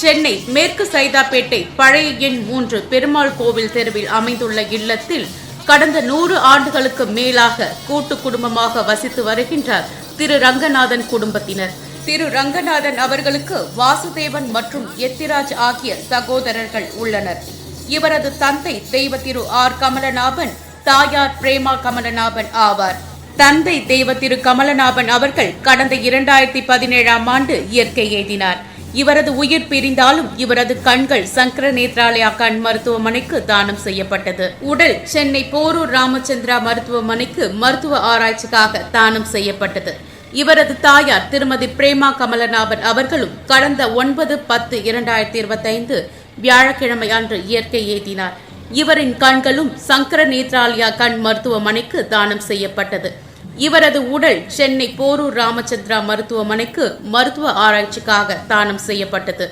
சென்னை மேற்கு சைதாப்பேட்டை பழைய எண் மூன்று பெருமாள் கோவில் தெருவில் அமைந்துள்ள இல்லத்தில் கடந்த நூறு ஆண்டுகளுக்கு மேலாக கூட்டு குடும்பமாக வசித்து வருகின்றார் திரு ரங்கநாதன் குடும்பத்தினர். திரு ரங்கநாதன் அவர்களுக்கு வாசுதேவன் மற்றும் எத்திராஜ் ஆகிய சகோதரர்கள் உள்ளனர். இவரது தந்தை தெய்வ திரு ஆர் கமலநாபன் தாயார் பிரேமா கமலநாபன் ஆவார். தந்தை தெய்வ திரு கமலநாபன் அவர்கள் கடந்த இரண்டாயிரத்தி பதினேழாம் ஆண்டு இயற்கை எய்தினார். இவரது உயிர் பிரிந்தாலும் இவரது கண்கள் சங்கர நேத்ராலயா கண் மருத்துவமனைக்கு தானம் செய்யப்பட்டது. உடல் சென்னை போரூர் ராமச்சந்திரா மருத்துவமனைக்கு மருத்துவ ஆராய்ச்சிக்காக தானம் செய்யப்பட்டது. இவரது தாயார் திருமதி பிரேமா கமலநாபன் அவர்களும் கடந்த ஒன்பது பத்து இரண்டாயிரத்தி இருபத்தைந்து வியாழக்கிழமை அன்று இயற்கை ஏற்றினார் இவரின் கண்களும் சங்கர நேத்ராலயா கண் மருத்துவமனைக்கு தானம் செய்யப்பட்டது. இவரது உடல் சென்னை போரூர் ராமச்சந்திரா மருத்துவமனைக்கு மருத்துவ ஆராய்ச்சிக்காக தானம் செய்யப்பட்டது.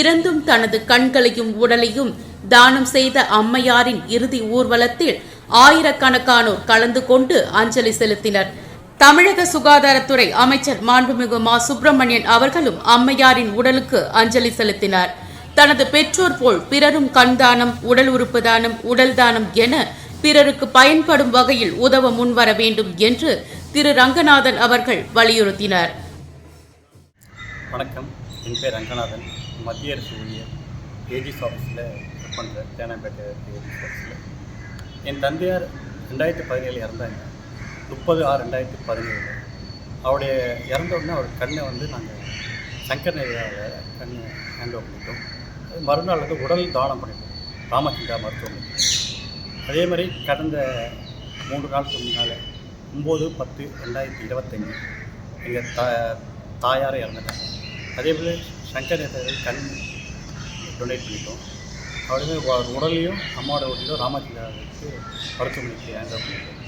இறந்தும் தனது கண்களையும் உடலையும் தானம் செய்த அம்மையாரின் இறுதி ஊர்வலத்தில் ஆயிரக்கணக்கானோர் கலந்து கொண்டு அஞ்சலி செலுத்தினர். தமிழக சுகாதாரத்துறை அமைச்சர் மாண்புமிகு மா. சுப்பிரமணியன் அவர்களும் அம்மையாரின் உடலுக்கு அஞ்சலி செலுத்தினார். தனது பெற்றோர் போல் பிறரும் கண் தானம் உடல் உறுப்பு தானம் உடல் தானம் என பிறருக்கு பயன்படும் வகையில் உதவ முன்வர வேண்டும் என்று திரு ரங்கநாதன் அவர்கள் வலியுறுத்தினார். வணக்கம். என் பேர் ரங்கநாதன். மத்திய அரசு ஊழியர் ஏஜிஸ் ஆஃபீஸில் ஒர்க் பண்ணுறேன் தேனாம்பேட்டை ஏஜிஸ் ஆஃபீஸில் என் தந்தையார் ரெண்டாயிரத்தி பதினேழு இறந்தாங்க. முப்பது ஆறு ரெண்டாயிரத்தி பதினேழு. அவருடைய இறந்த உடனே அவர் கண்ணை வந்து நாங்கள் சங்கர் நெய்யாவில் கண் ஹேண்ட் ஓவர் பண்ணிட்டோம். மறுநாள் வந்து உடல் தானம் பண்ணிட்டோம். ராமச்சந்திரா மருத்துவமனை அதே மாதிரி கடந்த மூன்று நாளுக்கு முன்னால் ஒம்பது பத்து ரெண்டாயிரத்தி இருபத்தஞ்சி எங்கள் தா தாயாரை இறந்துட்டாங்க. அதே போல் சங்கர் நேதாஜி கண் டொனேட் பண்ணிட்டோம். அவருமே அவர் உடலையும் அம்மாவோட உடலையும் ராமச்சந்திராவுக்கு மருத்துவமனைக்கு ஹேண்ட் பண்ணிட்டோம்.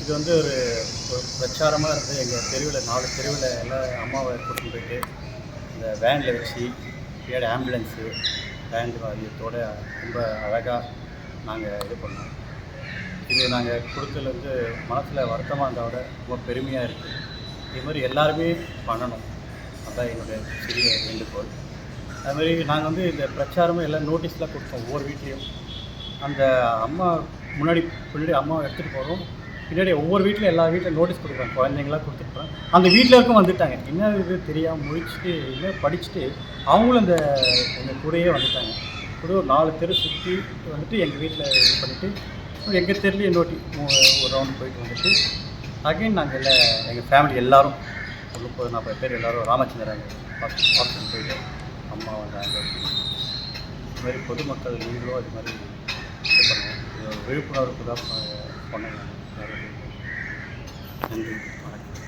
இது வந்து ஒரு ஒரு பிரச்சாரமாக இருந்து எங்கள் தெருவில் நாலு தெருவில் எல்லாம் அம்மாவை கூட்டிட்டு போயிட்டு இந்த வேனில் வச்சு பின்னாடி ஆம்புலன்ஸு வேன் வாரியத்தோட ரொம்ப அழகாக நாங்கள் இது பண்ணோம். இது நாங்கள் கொடுத்ததுலேருந்து மனசில் வருத்தமாக இருந்தோட ரொம்ப பெருமையாக இருக்குது இது மாதிரி எல்லாருமே பண்ணணும். அதுதான் என்னுடைய சிறிய வேண்டுகோள். அது மாதிரி நாங்கள் வந்து இந்த பிரச்சாரமும் எல்லாம் நோட்டீஸ்லாம் கொடுத்தோம் ஒவ்வொரு வீட்லேயும். அந்த அம்மா முன்னாடி பின்னாடி அம்மாவை எடுத்துகிட்டு போகிறோம் பின்னாடி ஒவ்வொரு வீட்டில் எல்லா வீட்டிலும் நோட்டீஸ் கொடுக்குறாங்க. குழந்தைங்களாம் கொடுத்துட்டு அந்த வீட்டில் இருக்கும் வந்துட்டாங்க. என்ன இது தெரியாமல் முடிச்சுட்டு இல்லை படிச்சுட்டு அவங்களும் அந்த எங்கள் கூடயே வந்துட்டாங்க. ஒரு நாலு தெரு சுற்றி வந்துட்டு எங்கள் வீட்டில் இது பண்ணிவிட்டு எங்கள் தெருலேயே இன்னொட்டி ஒரு ரவுண்ட் போயிட்டு வந்துட்டு அகைன் நாங்கள் எல்லாம் எங்கள் ஃபேமிலி எல்லாரும் முப்பது நாற்பது பேர் எல்லாரும் ராமச்சந்திரன் ஹாஸ்பிட்டல் போயிட்டு அம்மா வந்தாங்க. இது மாதிரி பொதுமக்கள் நீங்களும் அது மாதிரி இது பண்ணுவோம் இது விழிப்புணர்வுக்கு தான் பண்ணேன் நன்றி. வணக்கம்.